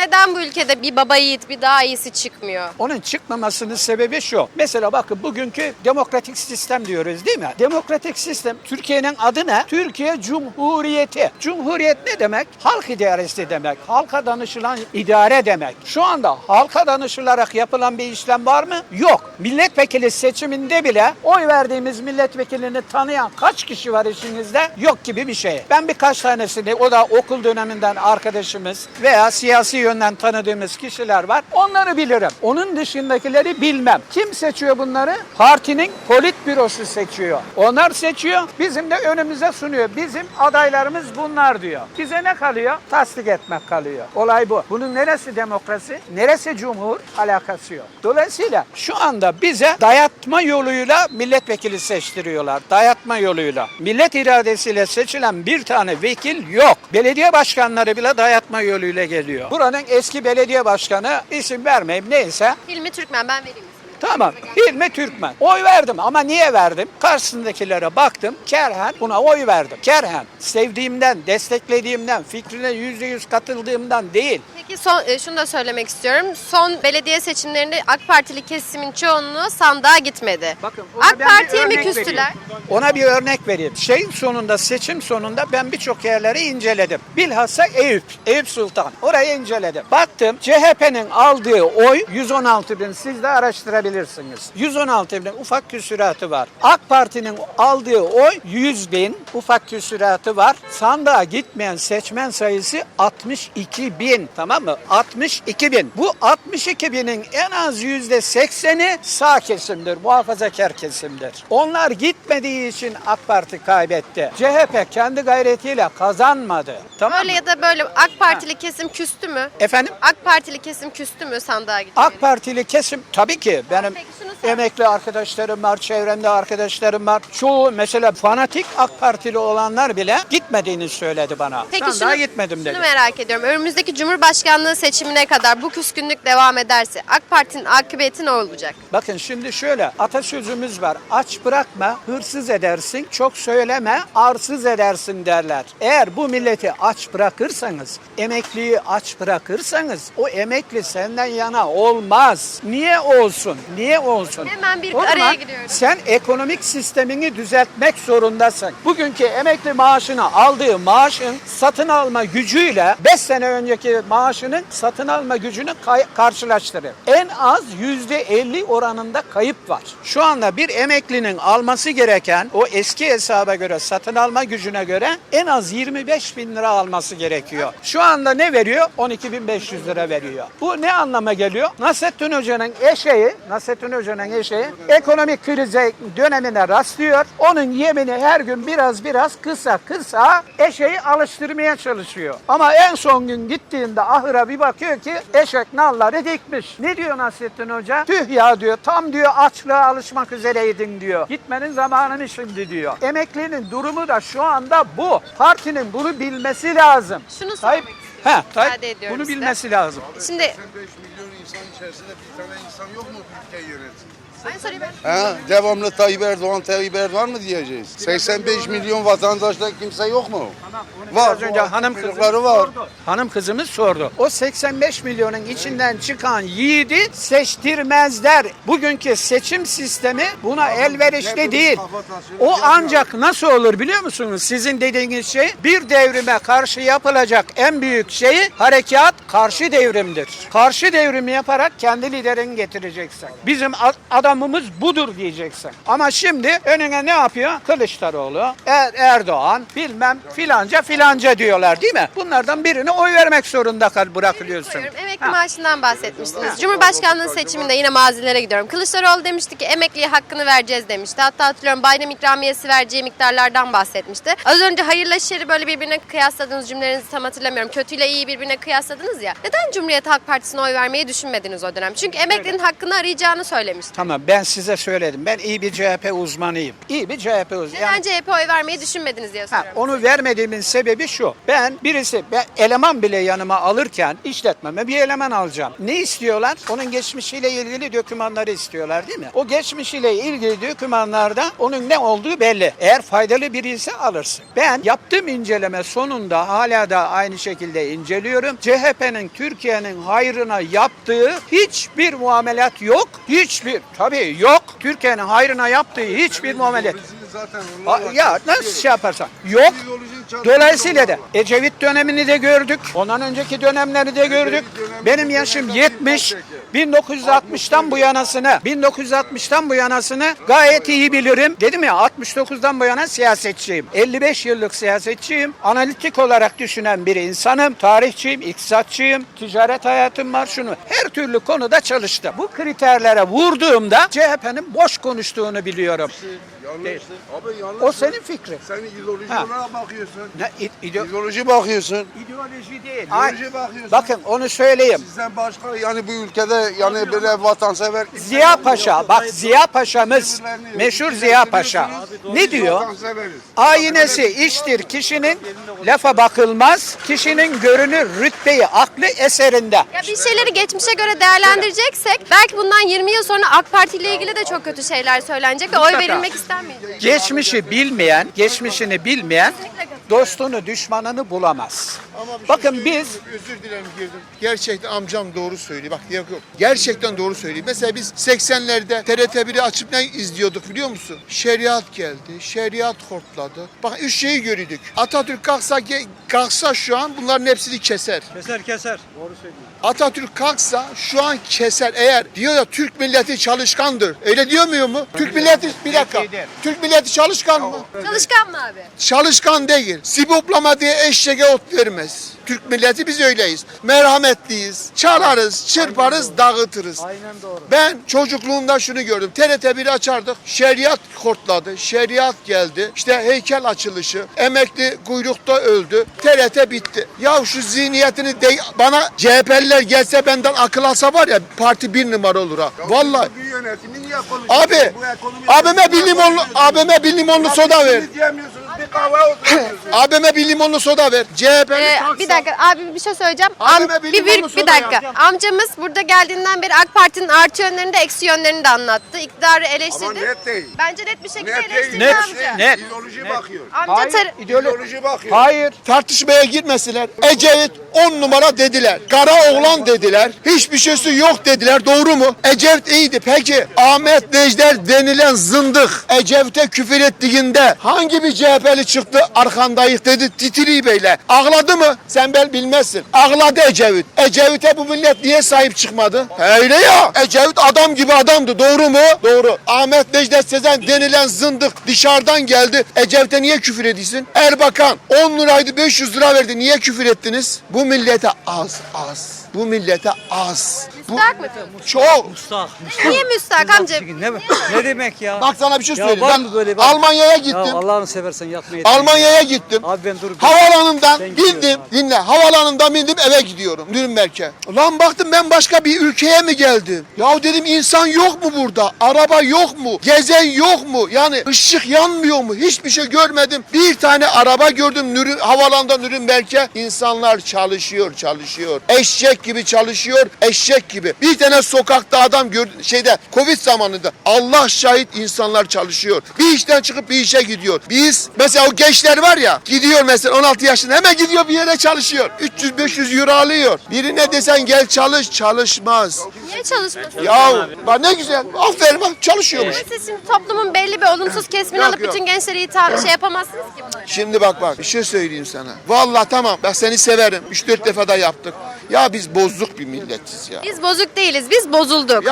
neden bu ülkede bir baba yiğit bir daha iyisi çıkmıyor? Onun çıkmamasının sebebi şu. Mesela bakın bugünkü demokratik sistem diyoruz değil mi? Demokratik sistem Türkiye'nin adı ne? Türkiye Cumhuriyeti. Cumhuriyet ne demek? Halk idaresi demek. Halka danışılan idare demek. Şu anda halka danışılarak yapılan bir işlem var mı? Yok. Milletvekili seçiminde bile oy verdiğimiz milletvekilini tanıyan kaç kişi var işinizde? Yok gibi bir şey. Ben birkaç tanesini o da okul döneminden arkadaşımız veya siyasi yönden tanıdığımız kişiler var. Onları bilirim. Onun dışındakileri bilmem. Kim seçiyor bunları? Partinin politbürosu seçiyor. Onlar seçiyor. Bizim de önümüze sunuyor. Bizim adaylarımız bunlar diyor. Bize ne kalıyor? Tasdik etmek kalıyor. Olay bu. Bunun neresi demokrasi? Neresi cumhur? Alakası yok. Dolayısıyla şu anda bize dayatma yoluyla milletvekili seçtiriyorlar. Dayatma yoluyla. Millet iradesiyle seçilen bir tane vekil yok. Belediye başkanları bile dayatma yoluyla geliyor. Buranın eski belediye başkanı isim vermeyeyim neyse Hilmi Türkmen ben vereyim. Tamam. Hilmi Türkmen. Oy verdim ama niye verdim? Karşısındakilere baktım. Kerhen buna oy verdim. Kerhen sevdiğimden, desteklediğimden, fikrine yüzde yüz katıldığımdan değil. Peki son, e, şunu da söylemek istiyorum. Son belediye seçimlerinde AK Partili kesimin çoğunluğu sandığa gitmedi. Bakın, ona AK ben bir Parti'ye mi örnek küstüler? Ona bir örnek vereyim. Şeyin sonunda, seçim sonunda ben birçok yerleri inceledim. Bilhassa Eyüp, Eyüp Sultan. Orayı inceledim. Baktım CHP'nin aldığı oy 116 bin. Siz de araştırabilirsiniz. 116 bin ufak küsuratı var. AK Parti'nin aldığı oy 100 bin ufak küsuratı var. Sandığa gitmeyen seçmen sayısı 62 bin. Tamam mı? 62 bin. Bu 62 binin en az yüzde 80'i sağ kesimdir, muhafazakar kesimdir. Onlar gitmediği için AK Parti kaybetti. CHP kendi gayretiyle kazanmadı. Tamam Öyle mı? ya da böyle AK Partili kesim küstü mü? Efendim? AK Partili kesim küstü mü sandığa gitmeye? AK Partili kesim tabii ki benim şunu emekli arkadaşlarım var, çevremde arkadaşlarım var. Çoğu mesela fanatik AK Partili olanlar bile gitmediğini söyledi bana. Peki Sen şunu, gitmedim dedi. şunu merak ediyorum. Önümüzdeki Cumhurbaşkanlığı seçimine kadar bu küskünlük devam ederse AK Parti'nin akıbeti ne olacak? Bakın şimdi şöyle atasözümüz var. Aç bırakma, hırsız edersin, çok söyleme, arsız edersin derler. Eğer bu milleti aç bırakırsanız, emekliyi aç bırakırsanız o emekli senden yana olmaz. Niye olsun? Niye olsun? Hemen bir O araya zaman giriyorum. Sen ekonomik sistemini düzeltmek zorundasın. Bugünkü emekli maaşını aldığı maaşın satın alma gücüyle 5 sene önceki maaşının satın alma gücünü karşılaştırın. En az %50 oranında kayıp var. Şu anda bir emeklinin alması gereken o eski hesaba göre satın alma gücüne göre en az 25 bin lira alması gerekiyor. Şu anda ne veriyor? 12.500 lira veriyor. Bu ne anlama geliyor? Nasrettin Hoca'nın eşeği, Nasrettin Hoca'nın eşeği ekonomik krize dönemine rastlıyor. Onun yemini her gün biraz biraz kısa kısa eşeği alıştırmaya çalışıyor. Ama en son gün gittiğinde ahıra bir bakıyor ki eşek nalları dikmiş. Ne diyor Nasrettin Hoca? Tüh ya diyor tam diyor açlığa alışmak üzereydin diyor. Gitmenin zamanı mı şimdi diyor. Emeklinin durumu da şu anda bu. Partinin bunu bilmesi lazım. Şunu Tayyip, sormak istiyorum. he, Tayyip bunu size. bilmesi lazım. Şimdi 85 milyon insan içerisinde bir tane insan yok mu ülkeyi yönetsin? Ha, devamlı Tayyip Erdoğan, Tayyip Erdoğan mı diyeceğiz? 85 milyon vatandaşta kimse yok mu? Var. Az önce hanım kızları var. Hanım kızımız sordu. O 85 milyonun içinden çıkan yiğidi seçtirmezler. Bugünkü seçim sistemi buna elverişli değil. O ancak nasıl olur biliyor musunuz? Sizin dediğiniz şey bir devrime karşı yapılacak en büyük şeyi harekat karşı devrimdir. Karşı devrimi yaparak kendi liderini getireceksin. Bizim a- adamımız budur diyeceksin. Ama şimdi önüne ne yapıyor? Kılıçdaroğlu, Er- Erdoğan, bilmem filanca filanca diyorlar değil mi? Bunlardan birine oy vermek zorunda kal bırakılıyorsun. Emekli Ha. maaşından bahsetmiştiniz. Cumhurbaşkanlığı seçiminde yine mazilere gidiyorum. Kılıçdaroğlu demişti ki emekliye hakkını vereceğiz demişti. Hatta hatırlıyorum bayram ikramiyesi vereceği miktarlardan bahsetmişti. Az önce hayırla şeri böyle birbirine kıyasladığınız cümlelerinizi tam hatırlamıyorum. Kötüyle iyi birbirine kıyasladınız ya. Neden Cumhuriyet Halk Partisi'ne oy vermeyi düşünmediniz o dönem? Çünkü emeklinin hakkını arayacağını söylemişti. Tamam ben size söyledim. Ben iyi bir CHP uzmanıyım. İyi bir CHP uzmanı. Neden CHP oy vermeyi düşünmediniz diye Ha, soruyorum. onu vermediğimin sebebi şu. Ben birisi ben eleman bile yanıma alırken işletmeme bir eleman alacağım. Ne istiyorlar? Onun geçmişiyle ilgili dokümanları istiyorlar değil mi? O geçmişiyle ilgili dokümanlarda onun ne olduğu belli. Eğer faydalı biri ise alırsın. Ben yaptığım inceleme sonunda hala da aynı şekilde inceliyorum. CHP'nin Türkiye'nin hayrına yaptığı hiçbir muamelat yok. Hiçbir tabii yok. Türkiye'nin hayrına yaptığı hiçbir Ha, Ya nasıl şey yaparsan yok. Dolayısıyla da Ecevit dönemini de gördük. Ondan önceki dönemleri de gördük. Benim yaşım 70. 1960'tan bu yanasını, 1960'tan bu yanasını gayet iyi bilirim. Dedim ya 69'dan bu yana siyasetçiyim. 55 yıllık siyasetçiyim. Analitik olarak düşünen bir insanım. Tarihçiyim, iktisatçıyım, ticaret hayatım var şunu. Her türlü konuda çalıştım. Bu kriterlere vurduğumda CHP'nin boş konuştuğunu biliyorum. Yanlış. Abi yanlış. O senin fikrin. Sen ideoloji Ha. olarak bakıyorsun. Ne, ide- ide- İdeoloji bakıyorsun. ideoloji değil. İdeoloji bakıyorsun. Bakın onu söyleyeyim. Sizden başka yani bu ülkede yani böyle vatansever Ziya Paşa, bak Ziya Paşa'mız, meşhur Ziya Paşa ne diyor? Vatanseveriz. Aynesi iştir kişinin lafa bakılmaz, kişinin görünür rütbeyi aklı eserinde. Ya bir şeyleri geçmişe göre değerlendireceksek belki bundan 20 yıl sonra AK Parti ile ilgili de çok kötü şeyler söylenecek ve oy Mutlaka. verilmek Geçmişi bilmeyen, geçmişini bilmeyen dostunu düşmanını bulamaz. Bakın biz Özür dilerim girdim. Gerçekten amcam doğru söylüyor. Bak yok yok. Gerçekten doğru söylüyor. Mesela biz 80'lerde TRT1'i açıp ne izliyorduk biliyor musun? Şeriat geldi. Şeriat hortladı. Bak üç şeyi görüyorduk. Atatürk kalksa, kalksa şu an bunların hepsini keser. Keser keser. Atatürk kalksa şu an keser. Eğer diyor ya Türk milleti çalışkandır. Öyle diyor muyum mu? Türk milleti bir dakika. Türk milleti çalışkan mı? Çalışkan mı abi? Çalışkan değil. Siboplama diye eşeğe ot vermez. Türk milleti biz öyleyiz. Merhametliyiz. Çalarız, çırparız, dağıtırız. Aynen doğru. Ben çocukluğumda şunu gördüm. TRT 1'i açardık. Şeriat kortladı. Şeriat geldi. İşte heykel açılışı. Emekli kuyrukta öldü. TRT bitti. Ya şu zihniyetini de bana CHP'liler gelse benden akıl alsa var ya parti bir numara olur ha. Vallahi. Niye konuşuyorsun? Abi, abime bir limonlu, abime bir limonlu soda ver. Siz diyemiyorsunuz, bir kahve. Abime bir limonlu soda ver. CHP'li Ee, bir dakika abi bir şey söyleyeceğim. Abime Am- bir bir, bir, bir soda dakika. yapacağım. Amcamız burada geldiğinden beri AK Parti'nin artı yönlerini de eksi yönlerini de anlattı. İktidarı eleştirdi. Ama net değil. Bence net bir şekilde Net eleştirdi Net, amca. net. İdeoloji bakıyor. Amca Hayır, tar- ideolo- İdeoloji bakıyor. Hayır. tartışmaya girmeseler Ecevit 10 numara dediler. Kara oğlan dediler. Hiçbir şeysi yok dediler. Doğru mu? Ecevit iyiydi. Peki Ahmet Necder denilen zındık Ecevit'e küfür ettiğinde hangi bir CHP'li çıktı arkandayız dedi Titri Bey'le. Ağladı mı? Sen bel bilmezsin. Ağladı Ecevit. Ecevit'e bu millet niye sahip çıkmadı? Öyle ya. Ecevit adam gibi adamdı. Doğru mu? Doğru. Ahmet Necdet Sezen denilen zındık dışarıdan geldi. Ecevit'e niye küfür ediyorsun? Erbakan 10 liraydı 500 lira verdi. Niye küfür ettiniz? Bu millete az az. Bu millete az. Bu çok. Niye müstahak amca? Ne, ne demek ya? Bak sana bir şey Ya söyleyeyim. Ben böyle bir- Almanya'ya Ya gittim. Allah'ını seversen yapmayı. Almanya'ya gittim. Abi ben dur. Havalanından bindim. abi. Dinle. Havalanından bindim eve gidiyorum Nürnberg'e. Lan baktım ben başka bir ülkeye mi geldim? Ya dedim insan yok mu burada? Araba yok mu? Gezen yok mu? Yani ışık yanmıyor mu? Hiçbir şey görmedim. Bir tane araba gördüm Nürü, havalanda Nürnberg'e. İnsanlar çalışıyor, çalışıyor. Eşek gibi çalışıyor, eşek gibi. Bir tane sokakta adam gördüm şeyde Covid zamanında. Allah şahit insanlar çalışıyor. Bir işten çıkıp bir işe gidiyor. Biz mesela o gençler var ya gidiyor mesela 16 yaşında hemen gidiyor bir yere çalışıyor. 300-500 euro alıyor. Birine desen gel çalış çalışmaz. Niye çalışmasın? Ya bak ne güzel. Aferin bak çalışıyormuş. Siz şimdi toplumun belli bir olumsuz kesimini Yok, alıp yok. bütün gençleri hitap şey yapamazsınız ki buna. Şimdi bak bak bir şey söyleyeyim sana. Vallahi tamam ben seni severim. 3-4 defa da yaptık. Ya biz bozduk bir milletiz ya. Biz bozuk değiliz, biz bozulduk. Ya